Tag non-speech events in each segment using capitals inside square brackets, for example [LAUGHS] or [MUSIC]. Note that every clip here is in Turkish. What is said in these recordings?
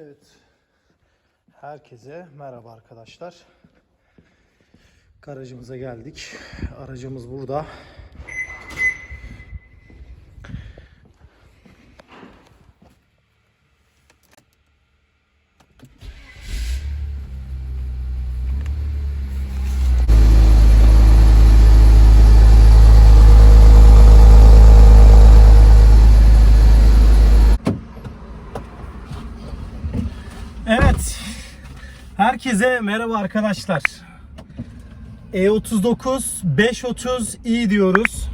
Evet. Herkese merhaba arkadaşlar. Garajımıza geldik. Aracımız burada. Evet. Herkese merhaba arkadaşlar. E39 530i diyoruz.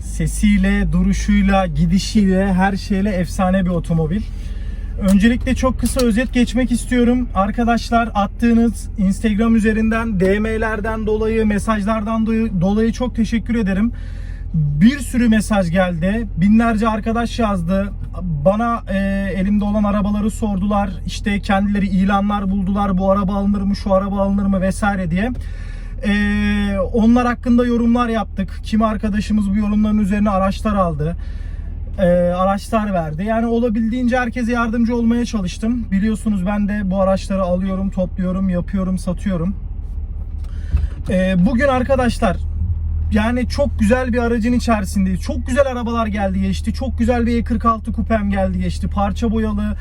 Sesiyle, duruşuyla, gidişiyle, her şeyle efsane bir otomobil. Öncelikle çok kısa özet geçmek istiyorum. Arkadaşlar attığınız Instagram üzerinden DM'lerden dolayı, mesajlardan dolayı çok teşekkür ederim. Bir sürü mesaj geldi. Binlerce arkadaş yazdı. Bana e, elimde olan arabaları sordular. İşte kendileri ilanlar buldular. Bu araba alınır mı, şu araba alınır mı vesaire diye. E, onlar hakkında yorumlar yaptık. Kimi arkadaşımız bu yorumların üzerine araçlar aldı e, araçlar verdi. Yani olabildiğince herkese yardımcı olmaya çalıştım. Biliyorsunuz ben de bu araçları alıyorum, topluyorum, yapıyorum, satıyorum. E, bugün arkadaşlar yani çok güzel bir aracın içerisindeyiz. Çok güzel arabalar geldi geçti. Çok güzel bir E46 kupem geldi geçti. Parça boyalı,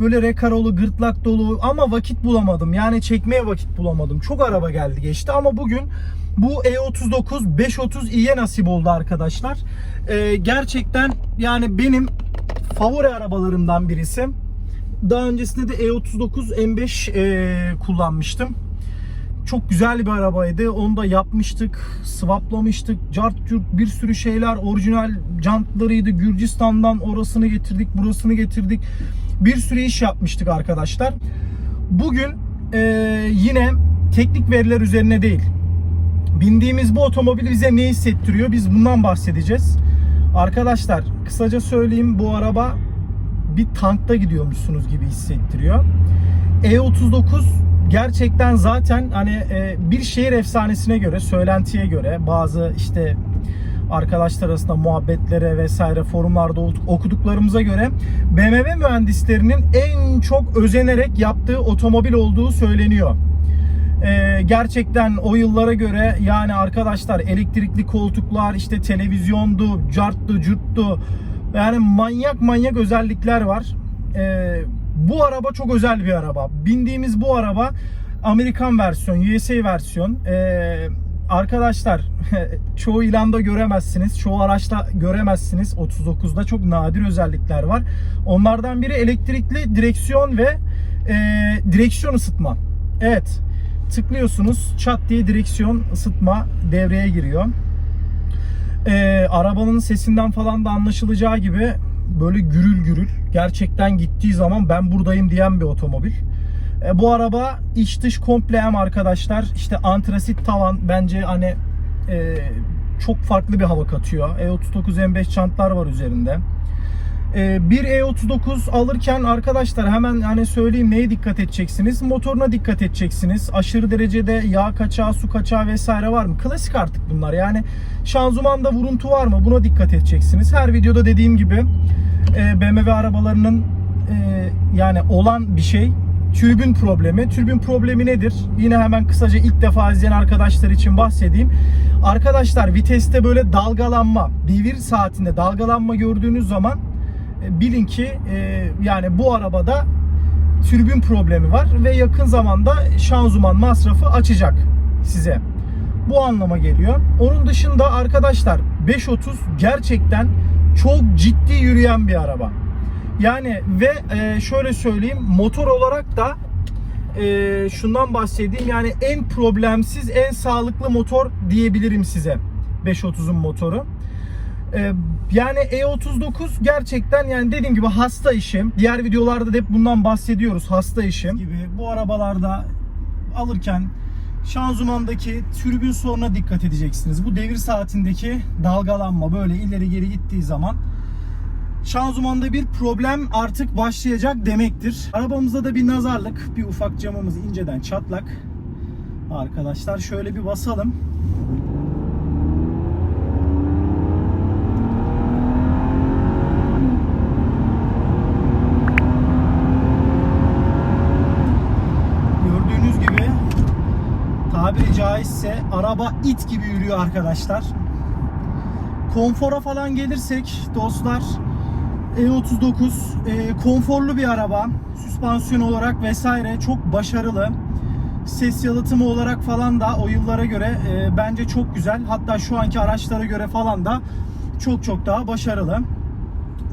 böyle rekarolu, gırtlak dolu ama vakit bulamadım. Yani çekmeye vakit bulamadım. Çok araba geldi geçti ama bugün bu E E39 530i'ye nasip oldu arkadaşlar. Ee, gerçekten yani benim favori arabalarımdan birisi. Daha öncesinde de E E39 M5 e, kullanmıştım. Çok güzel bir arabaydı. Onu da yapmıştık, swaplamıştık. Cart curt bir sürü şeyler. Orijinal jantlarıydı. Gürcistan'dan orasını getirdik, burasını getirdik. Bir sürü iş yapmıştık arkadaşlar. Bugün e, yine teknik veriler üzerine değil. Bindiğimiz bu otomobil bize ne hissettiriyor? Biz bundan bahsedeceğiz. Arkadaşlar kısaca söyleyeyim bu araba bir tankta gidiyormuşsunuz gibi hissettiriyor. E39 gerçekten zaten hani e, bir şehir efsanesine göre, söylentiye göre bazı işte arkadaşlar arasında muhabbetlere vesaire forumlarda okuduklarımıza göre BMW mühendislerinin en çok özenerek yaptığı otomobil olduğu söyleniyor. Ee, gerçekten o yıllara göre yani arkadaşlar elektrikli koltuklar işte televizyondu, carttı, curttu yani manyak manyak özellikler var. Ee, bu araba çok özel bir araba. Bindiğimiz bu araba Amerikan versiyon, USA versiyon. Ee, arkadaşlar [LAUGHS] çoğu ilanda göremezsiniz. Çoğu araçta göremezsiniz. 39'da çok nadir özellikler var. Onlardan biri elektrikli direksiyon ve e, direksiyon ısıtma. Evet. Tıklıyorsunuz çat diye direksiyon ısıtma devreye giriyor. Ee, arabanın sesinden falan da anlaşılacağı gibi böyle gürül gürül gerçekten gittiği zaman ben buradayım diyen bir otomobil. E, bu araba iç dış komple hem arkadaşlar işte antrasit tavan bence hani e, çok farklı bir hava katıyor. E39 M5 çantlar var üzerinde. E, bir E39 alırken arkadaşlar hemen hani söyleyeyim neye dikkat edeceksiniz? Motoruna dikkat edeceksiniz. Aşırı derecede yağ kaçağı, su kaçağı vesaire var mı? Klasik artık bunlar. Yani şanzımanda vuruntu var mı? Buna dikkat edeceksiniz. Her videoda dediğim gibi e, BMW arabalarının e, yani olan bir şey türbün problemi. Türbün problemi nedir? Yine hemen kısaca ilk defa izleyen arkadaşlar için bahsedeyim. Arkadaşlar viteste böyle dalgalanma, devir saatinde dalgalanma gördüğünüz zaman bilin ki e, yani bu arabada türbün problemi var ve yakın zamanda şanzıman masrafı açacak size. Bu anlama geliyor. Onun dışında arkadaşlar 530 gerçekten çok ciddi yürüyen bir araba. Yani ve e, şöyle söyleyeyim motor olarak da e, şundan bahsedeyim yani en problemsiz en sağlıklı motor diyebilirim size 530'un motoru. E, yani E39 gerçekten yani dediğim gibi hasta işi. Diğer videolarda da hep bundan bahsediyoruz hasta işi. Gibi bu arabalarda alırken şanzımandaki türbün soruna dikkat edeceksiniz. Bu devir saatindeki dalgalanma böyle ileri geri gittiği zaman şanzımanda bir problem artık başlayacak demektir. Arabamızda da bir nazarlık, bir ufak camımız inceden çatlak. Arkadaşlar şöyle bir basalım. Caizse araba it gibi yürüyor arkadaşlar. Konfora falan gelirsek dostlar E39 e, konforlu bir araba. Süspansiyon olarak vesaire çok başarılı. Ses yalıtımı olarak falan da o yıllara göre e, bence çok güzel. Hatta şu anki araçlara göre falan da çok çok daha başarılı.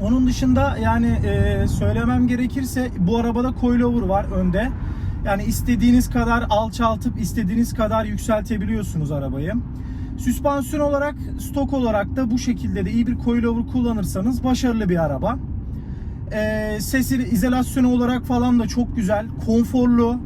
Onun dışında yani e, söylemem gerekirse bu arabada coilover var önde. Yani istediğiniz kadar alçaltıp istediğiniz kadar yükseltebiliyorsunuz arabayı. Süspansiyon olarak stok olarak da bu şekilde de iyi bir coilover kullanırsanız başarılı bir araba. E, sesi izolasyonu olarak falan da çok güzel, konforlu.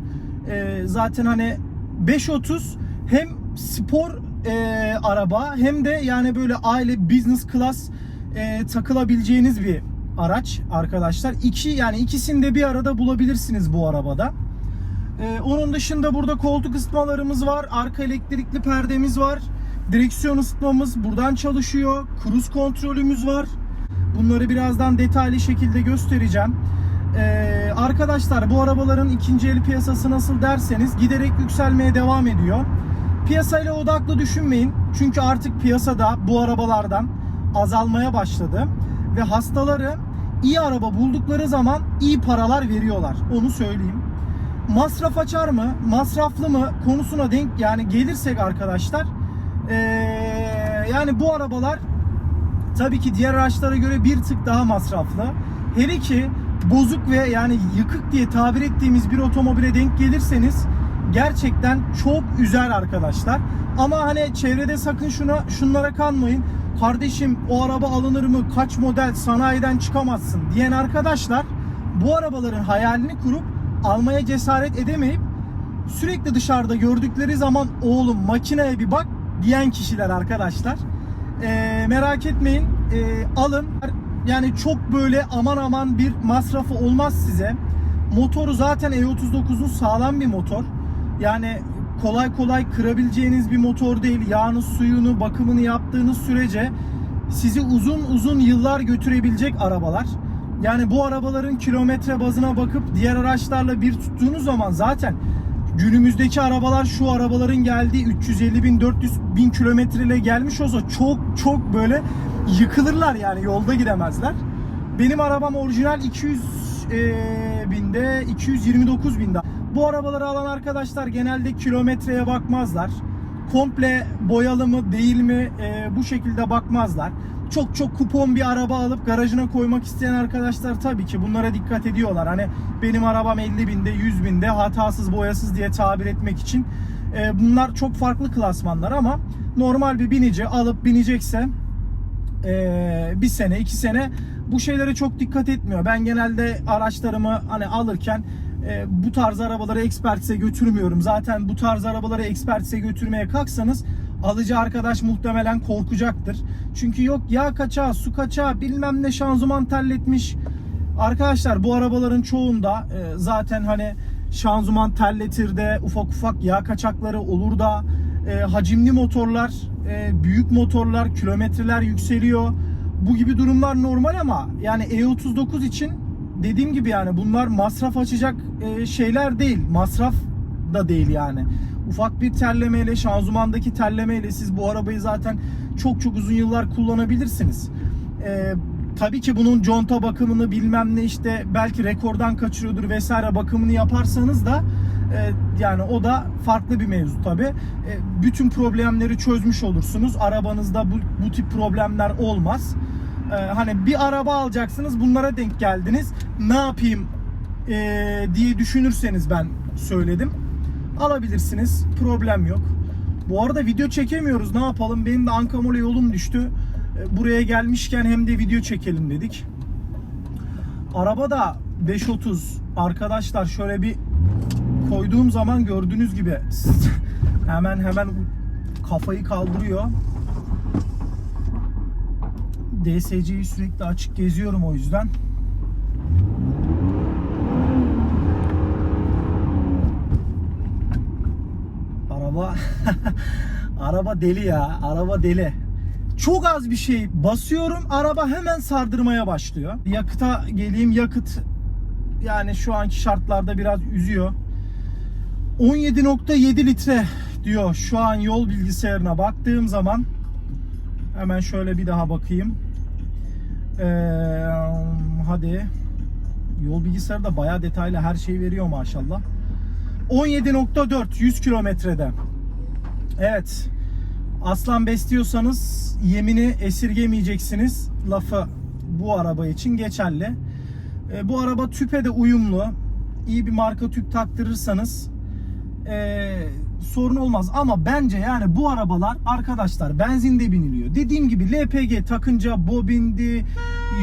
E, zaten hani 530 hem spor e, araba hem de yani böyle aile business class e, takılabileceğiniz bir araç arkadaşlar. İki yani ikisini de bir arada bulabilirsiniz bu arabada. E, onun dışında burada koltuk ısıtmalarımız var. Arka elektrikli perdemiz var. Direksiyon ısıtmamız buradan çalışıyor. Cruise kontrolümüz var. Bunları birazdan detaylı şekilde göstereceğim. Ee, arkadaşlar bu arabaların ikinci el piyasası nasıl derseniz giderek yükselmeye devam ediyor. Piyasayla odaklı düşünmeyin. Çünkü artık piyasada bu arabalardan azalmaya başladı. Ve hastaları iyi araba buldukları zaman iyi paralar veriyorlar. Onu söyleyeyim. Masraf açar mı? Masraflı mı? Konusuna denk yani gelirsek arkadaşlar ee, yani bu arabalar tabii ki diğer araçlara göre bir tık daha masraflı. Hele ki bozuk ve yani yıkık diye tabir ettiğimiz bir otomobile denk gelirseniz gerçekten çok üzer arkadaşlar. Ama hani çevrede sakın şuna şunlara kanmayın. Kardeşim o araba alınır mı? Kaç model sanayiden çıkamazsın diyen arkadaşlar bu arabaların hayalini kurup almaya cesaret edemeyip sürekli dışarıda gördükleri zaman oğlum makineye bir bak diyen kişiler arkadaşlar. Ee, merak etmeyin ee, alın. Yani çok böyle aman aman bir masrafı olmaz size. Motoru zaten E39'un sağlam bir motor. Yani kolay kolay kırabileceğiniz bir motor değil. Yağını, suyunu, bakımını yaptığınız sürece sizi uzun uzun yıllar götürebilecek arabalar. Yani bu arabaların kilometre bazına bakıp diğer araçlarla bir tuttuğunuz zaman zaten günümüzdeki arabalar şu arabaların geldiği 350 bin 400 bin kilometreyle gelmiş olsa çok çok böyle yıkılırlar yani yolda gidemezler. Benim arabam orijinal 200 e, binde 229 binde. Bu arabaları alan arkadaşlar genelde kilometreye bakmazlar. Komple boyalı mı değil mi e, bu şekilde bakmazlar. Çok çok kupon bir araba alıp garajına koymak isteyen arkadaşlar tabii ki bunlara dikkat ediyorlar. Hani benim arabam 50 binde 100 binde hatasız boyasız diye tabir etmek için. E, bunlar çok farklı klasmanlar ama normal bir binici alıp binecekse e, bir sene iki sene bu şeylere çok dikkat etmiyor. Ben genelde araçlarımı hani alırken e, bu tarz arabaları ekspertize götürmüyorum. Zaten bu tarz arabaları ekspertize götürmeye kalksanız alıcı arkadaş muhtemelen korkacaktır. Çünkü yok yağ kaçağı, su kaçağı, bilmem ne şanzıman terletmiş. Arkadaşlar bu arabaların çoğunda e, zaten hani şanzıman terletir de ufak ufak yağ kaçakları olur da e, hacimli motorlar, e, büyük motorlar, kilometreler yükseliyor. Bu gibi durumlar normal ama yani E39 için dediğim gibi yani bunlar masraf açacak e, şeyler değil. Masraf da değil yani. Ufak bir terlemeyle, şanzımandaki terlemeyle siz bu arabayı zaten çok çok uzun yıllar kullanabilirsiniz. E, tabii ki bunun conta bakımını bilmem ne işte belki rekordan kaçırıyordur vesaire bakımını yaparsanız da e, yani o da farklı bir mevzu tabii. E, bütün problemleri çözmüş olursunuz. Arabanızda bu, bu tip problemler olmaz. E, hani bir araba alacaksınız bunlara denk geldiniz. Ne yapayım diye düşünürseniz ben söyledim. Alabilirsiniz. Problem yok. Bu arada video çekemiyoruz. Ne yapalım? Benim de Ankamol'a yolum düştü. E, Buraya gelmişken hem de video çekelim dedik. Araba da 530. Arkadaşlar şöyle bir koyduğum zaman gördüğünüz gibi [LAUGHS] hemen hemen kafayı kaldırıyor. DSC'yi sürekli açık geziyorum o yüzden. Araba [LAUGHS] araba deli ya. Araba deli. Çok az bir şey basıyorum. Araba hemen sardırmaya başlıyor. Yakıta geleyim. Yakıt yani şu anki şartlarda biraz üzüyor. 17.7 litre diyor. Şu an yol bilgisayarına baktığım zaman hemen şöyle bir daha bakayım. Ee, hadi. Yol bilgisayarı da bayağı detaylı her şeyi veriyor maşallah. 17.4 100 kilometrede. Evet. Aslan besliyorsanız yemini esirgemeyeceksiniz. Lafı bu araba için geçerli. E, bu araba tüpe de uyumlu. İyi bir marka tüp taktırırsanız e, sorun olmaz. Ama bence yani bu arabalar arkadaşlar benzinde biniliyor. Dediğim gibi LPG takınca bobindi,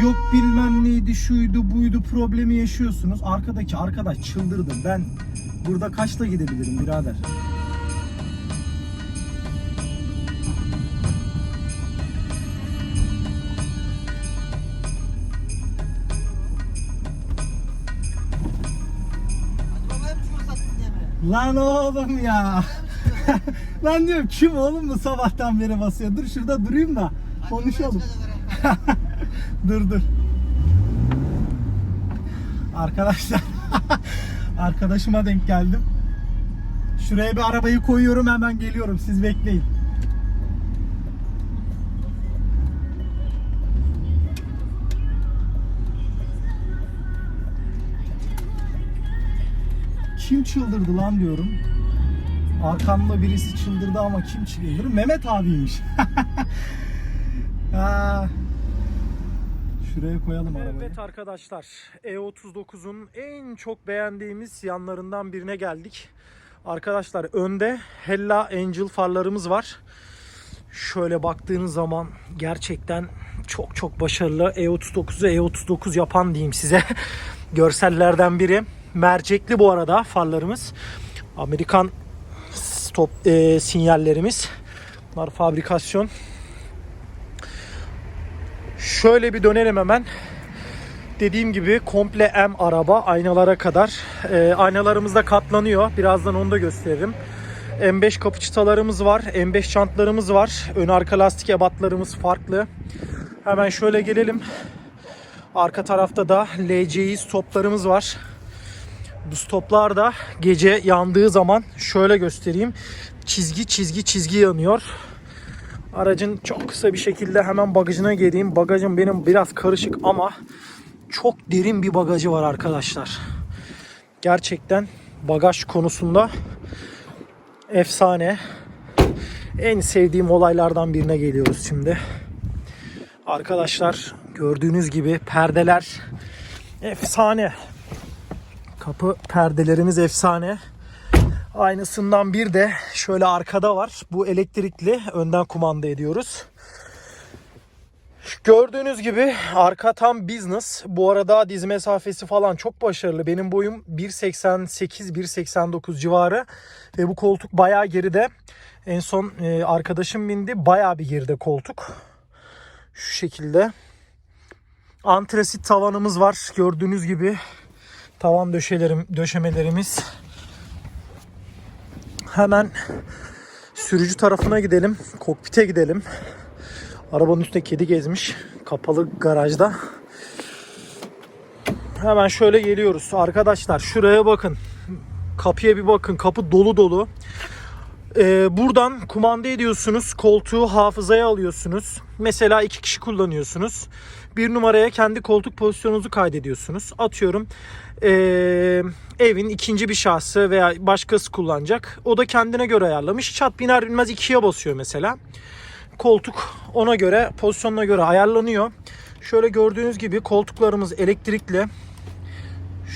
yok bilmem neydi, şuydu buydu problemi yaşıyorsunuz. Arkadaki arkadaş çıldırdı. Ben burada kaçla gidebilirim birader? Lan oğlum ya. [LAUGHS] Lan diyorum kim oğlum bu sabahtan beri basıyor. Dur şurada durayım da konuşalım. [LAUGHS] dur dur. Arkadaşlar [LAUGHS] arkadaşıma denk geldim. Şuraya bir arabayı koyuyorum hemen geliyorum. Siz bekleyin. Kim çıldırdı lan diyorum. Arkamda birisi çıldırdı ama kim çıldırdı? Mehmet abiymiş. [LAUGHS] Şuraya koyalım arabayı. Evet arkadaşlar E39'un en çok beğendiğimiz yanlarından birine geldik. Arkadaşlar önde Hella Angel farlarımız var. Şöyle baktığınız zaman gerçekten çok çok başarılı E39'u E39 yapan diyeyim size. [LAUGHS] Görsellerden biri. Mercekli bu arada farlarımız. Amerikan stop e, sinyallerimiz. Bunlar fabrikasyon. Şöyle bir dönelim hemen. Dediğim gibi komple M araba aynalara kadar. E, aynalarımız da katlanıyor. Birazdan onu da gösteririm. M5 kapı çıtalarımız var. M5 çantlarımız var. Ön arka lastik ebatlarımız farklı. Hemen şöyle gelelim. Arka tarafta da LCI stoplarımız var. Bu stoplar da gece yandığı zaman şöyle göstereyim. Çizgi çizgi çizgi yanıyor. Aracın çok kısa bir şekilde hemen bagajına geleyim. Bagajım benim biraz karışık ama çok derin bir bagajı var arkadaşlar. Gerçekten bagaj konusunda efsane. En sevdiğim olaylardan birine geliyoruz şimdi. Arkadaşlar gördüğünüz gibi perdeler efsane. Kapı perdelerimiz efsane. Aynısından bir de şöyle arkada var. Bu elektrikli. Önden kumanda ediyoruz. Gördüğünüz gibi arka tam business. Bu arada diz mesafesi falan çok başarılı. Benim boyum 1.88-1.89 civarı. Ve bu koltuk bayağı geride. En son e, arkadaşım bindi. Bayağı bir geride koltuk. Şu şekilde. Antresit tavanımız var. Gördüğünüz gibi tavan döşelerim, döşemelerimiz. Hemen sürücü tarafına gidelim. Kokpite gidelim. Arabanın üstünde kedi gezmiş. Kapalı garajda. Hemen şöyle geliyoruz. Arkadaşlar şuraya bakın. Kapıya bir bakın. Kapı dolu dolu. Ee, buradan kumanda ediyorsunuz. Koltuğu hafızaya alıyorsunuz. Mesela iki kişi kullanıyorsunuz. Bir numaraya kendi koltuk pozisyonunuzu kaydediyorsunuz. Atıyorum ee, evin ikinci bir şahsı veya başkası kullanacak. O da kendine göre ayarlamış. Çat biner binmez ikiye basıyor mesela. Koltuk ona göre pozisyonuna göre ayarlanıyor. Şöyle gördüğünüz gibi koltuklarımız elektrikli.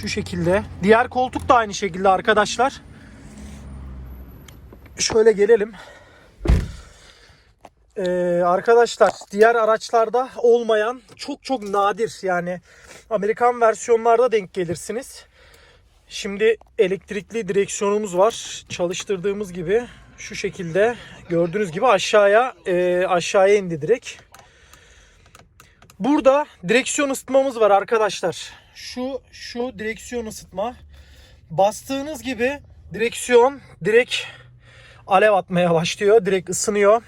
Şu şekilde. Diğer koltuk da aynı şekilde arkadaşlar. Şöyle gelelim. Ee, arkadaşlar diğer araçlarda olmayan çok çok nadir yani Amerikan versiyonlarda denk gelirsiniz. Şimdi elektrikli direksiyonumuz var. Çalıştırdığımız gibi şu şekilde gördüğünüz gibi aşağıya e, aşağıya indi direkt. Burada direksiyon ısıtmamız var arkadaşlar. Şu şu direksiyon ısıtma. Bastığınız gibi direksiyon direkt alev atmaya başlıyor. Direkt ısınıyor.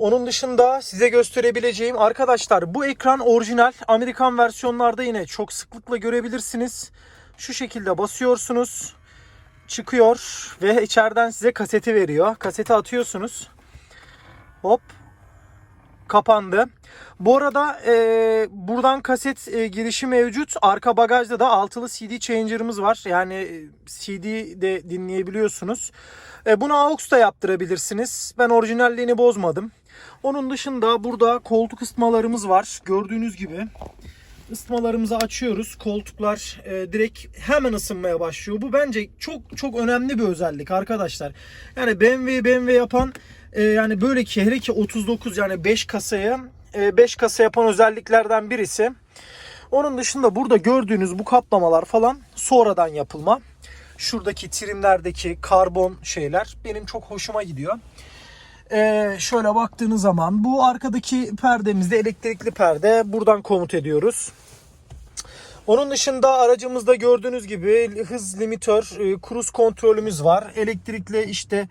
Onun dışında size gösterebileceğim arkadaşlar bu ekran orijinal. Amerikan versiyonlarda yine çok sıklıkla görebilirsiniz. Şu şekilde basıyorsunuz. çıkıyor ve içeriden size kaseti veriyor. Kaseti atıyorsunuz. Hop kapandı. Bu arada e, buradan kaset e, girişi mevcut. Arka bagajda da altılı CD changer'ımız var. Yani e, CD de dinleyebiliyorsunuz. E, bunu AUX da yaptırabilirsiniz. Ben orijinalliğini bozmadım. Onun dışında burada koltuk ısıtmalarımız var. Gördüğünüz gibi ısıtmalarımızı açıyoruz. Koltuklar e, direkt hemen ısınmaya başlıyor. Bu bence çok çok önemli bir özellik arkadaşlar. Yani BMW BMW yapan e, yani böyle ki ki 39 yani 5 kasaya 5 kasa yapan özelliklerden birisi. Onun dışında burada gördüğünüz bu kaplamalar falan sonradan yapılma. Şuradaki trimlerdeki karbon şeyler benim çok hoşuma gidiyor. Ee, şöyle baktığınız zaman bu arkadaki perdemizde elektrikli perde. Buradan komut ediyoruz. Onun dışında aracımızda gördüğünüz gibi hız limitör, e, cruise kontrolümüz var. Elektrikli işte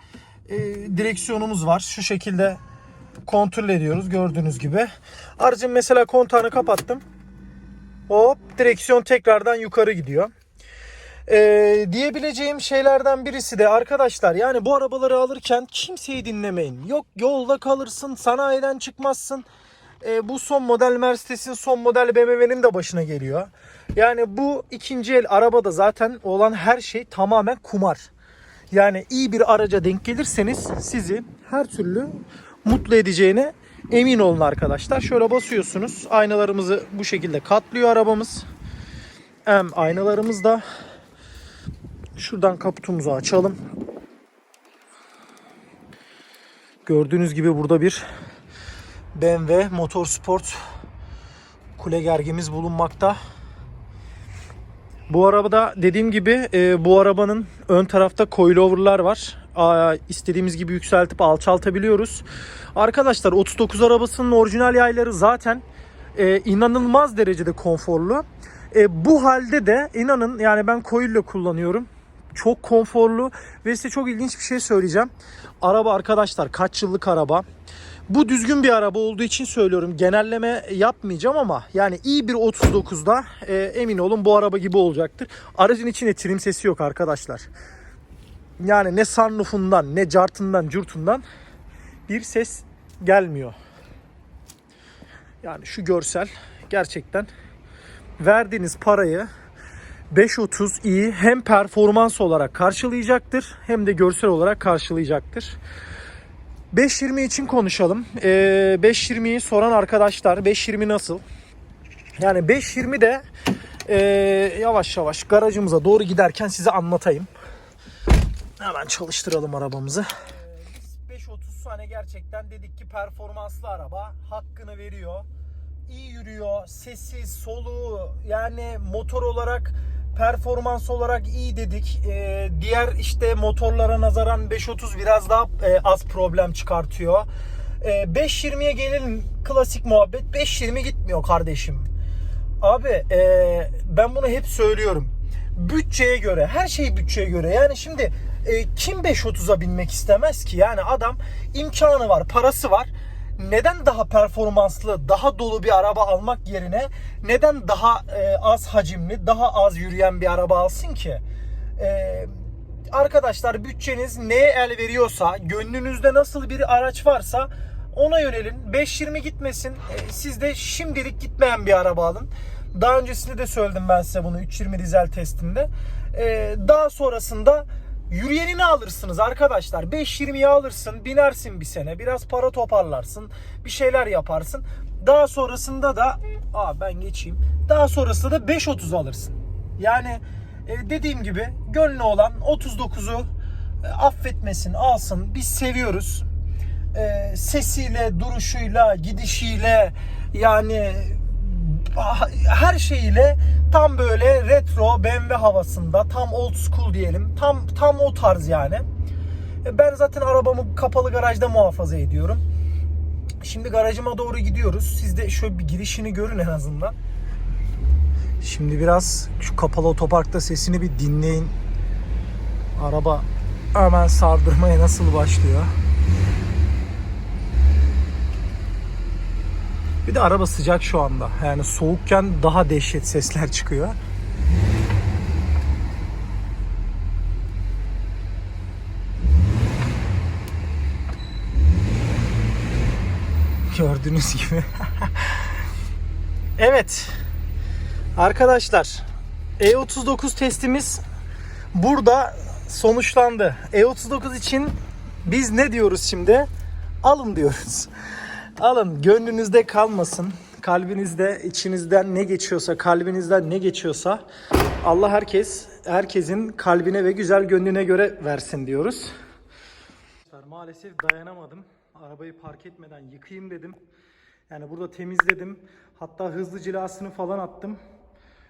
e, direksiyonumuz var. Şu şekilde kontrol ediyoruz gördüğünüz gibi. Aracın mesela kontağını kapattım. Hop direksiyon tekrardan yukarı gidiyor. Ee, diyebileceğim şeylerden birisi de arkadaşlar yani bu arabaları alırken kimseyi dinlemeyin. Yok yolda kalırsın, sanayiden çıkmazsın. Ee, bu son model Mercedes'in son model BMW'nin de başına geliyor. Yani bu ikinci el arabada zaten olan her şey tamamen kumar. Yani iyi bir araca denk gelirseniz sizi her türlü mutlu edeceğine emin olun arkadaşlar. Şöyle basıyorsunuz. Aynalarımızı bu şekilde katlıyor arabamız. Hem aynalarımız da şuradan kaputumuzu açalım. Gördüğünüz gibi burada bir BMW Motorsport kule gergimiz bulunmakta. Bu arabada dediğim gibi e, bu arabanın ön tarafta coilover'lar var. Aa, istediğimiz gibi yükseltip alçaltabiliyoruz. Arkadaşlar 39 arabasının orijinal yayları zaten e, inanılmaz derecede konforlu. E, bu halde de inanın yani ben coil kullanıyorum. Çok konforlu ve size çok ilginç bir şey söyleyeceğim. Araba arkadaşlar kaç yıllık araba. Bu düzgün bir araba olduğu için söylüyorum. Genelleme yapmayacağım ama yani iyi bir 39'da e, emin olun bu araba gibi olacaktır. Aracın içinde trim sesi yok arkadaşlar. Yani ne sunroofundan ne cartından curtundan bir ses gelmiyor. Yani şu görsel gerçekten verdiğiniz parayı 530i hem performans olarak karşılayacaktır hem de görsel olarak karşılayacaktır. 520 için konuşalım. Ee, 520'yi soran arkadaşlar 520 nasıl? Yani 520 de e, yavaş yavaş garajımıza doğru giderken size anlatayım. Hemen çalıştıralım arabamızı. 530 saniye gerçekten dedik ki performanslı araba hakkını veriyor. İyi yürüyor, sesi, soluğu yani motor olarak performans olarak iyi dedik. Ee, diğer işte motorlara nazaran 530 biraz daha e, az problem çıkartıyor. Ee, 520'ye gelelim klasik muhabbet. 520 gitmiyor kardeşim. Abi e, ben bunu hep söylüyorum. Bütçeye göre, her şey bütçeye göre. Yani şimdi e, kim 530'a binmek istemez ki? Yani adam imkanı var, parası var neden daha performanslı, daha dolu bir araba almak yerine neden daha e, az hacimli, daha az yürüyen bir araba alsın ki? E, arkadaşlar bütçeniz neye el veriyorsa, gönlünüzde nasıl bir araç varsa ona yönelin. 520 gitmesin. E, siz de şimdilik gitmeyen bir araba alın. Daha öncesinde de söyledim ben size bunu 320 dizel testinde. E, daha sonrasında Yürüyenini alırsınız arkadaşlar. 5.20'yi alırsın, binersin bir sene, biraz para toparlarsın, bir şeyler yaparsın. Daha sonrasında da, aa ben geçeyim. Daha sonrasında da 5.30 alırsın. Yani e, dediğim gibi gönlü olan 39'u e, affetmesin, alsın. Biz seviyoruz. E, sesiyle, duruşuyla, gidişiyle yani her şeyiyle tam böyle retro BMW havasında tam old school diyelim tam tam o tarz yani. E, ben zaten arabamı kapalı garajda muhafaza ediyorum. Şimdi garajıma doğru gidiyoruz. Siz de şöyle bir girişini görün en azından. Şimdi biraz şu kapalı otoparkta sesini bir dinleyin. Araba hemen sardırmaya nasıl başlıyor Bir de araba sıcak şu anda. Yani soğukken daha dehşet sesler çıkıyor. Gördüğünüz gibi. [LAUGHS] evet. Arkadaşlar E39 testimiz burada sonuçlandı. E39 için biz ne diyoruz şimdi? Alın diyoruz. Alın gönlünüzde kalmasın. Kalbinizde, içinizden ne geçiyorsa, kalbinizden ne geçiyorsa Allah herkes herkesin kalbine ve güzel gönlüne göre versin diyoruz. Maalesef dayanamadım. Arabayı park etmeden yıkayayım dedim. Yani burada temizledim. Hatta hızlı cilasını falan attım.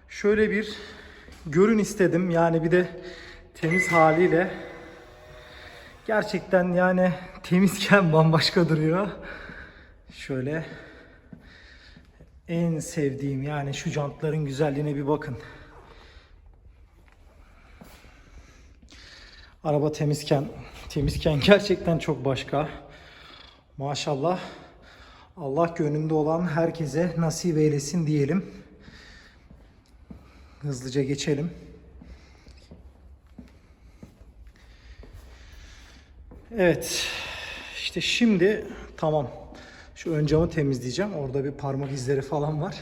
Şöyle bir görün istedim. Yani bir de temiz haliyle. Gerçekten yani temizken [LAUGHS] bambaşka duruyor. Şöyle en sevdiğim yani şu jantların güzelliğine bir bakın. Araba temizken temizken [LAUGHS] gerçekten çok başka. Maşallah. Allah gönlünde olan herkese nasip eylesin diyelim. Hızlıca geçelim. Evet. İşte şimdi tamam. Şu ön camı temizleyeceğim. Orada bir parmak izleri falan var.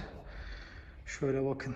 Şöyle bakın.